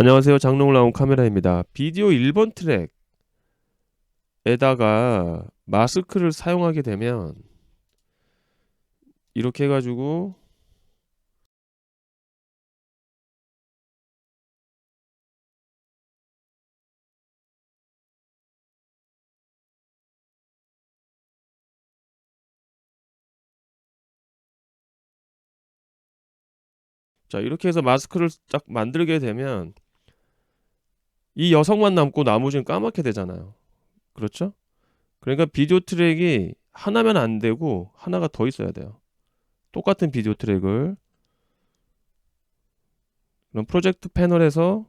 안녕하세요. 장롱을 나온 카메라입니다. 비디오 1번 트랙에다가 마스크를 사용하게 되면 이렇게 해가지고 자 이렇게 해서 마스크를 딱 만들게 되면 이 여성만 남고 나머지는 까맣게 되잖아요. 그렇죠? 그러니까 비디오 트랙이 하나면 안 되고 하나가 더 있어야 돼요. 똑같은 비디오 트랙을 그럼 프로젝트 패널에서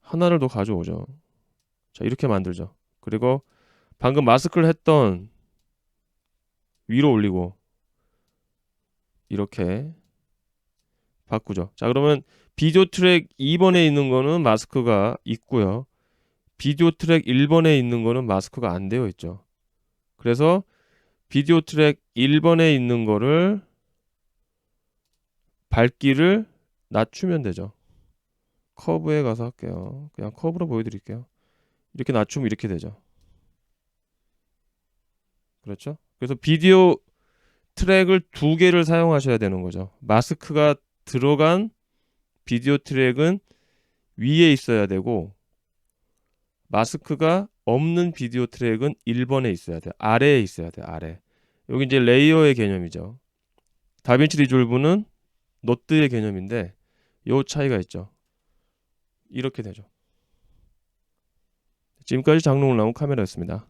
하나를 더 가져오죠. 자, 이렇게 만들죠. 그리고 방금 마스크를 했던 위로 올리고 이렇게 바꾸죠. 자, 그러면 비디오 트랙 2번에 있는 거는 마스크가 있고요. 비디오 트랙 1번에 있는 거는 마스크가 안 되어 있죠. 그래서 비디오 트랙 1번에 있는 거를 밝기를 낮추면 되죠. 커브에 가서 할게요. 그냥 커브로 보여드릴게요. 이렇게 낮추면 이렇게 되죠. 그렇죠? 그래서 비디오 트랙을 두 개를 사용하셔야 되는 거죠. 마스크가 들어간 비디오 트랙은 위에 있어야 되고 마스크가 없는 비디오 트랙은 1번에 있어야 돼요. 아래에 있어야 돼요. 아래. 여기 이제 레이어의 개념이죠. 다빈치 리졸브는 노트의 개념인데 요 차이가 있죠. 이렇게 되죠. 지금까지 장롱을 나온 카메라였습니다.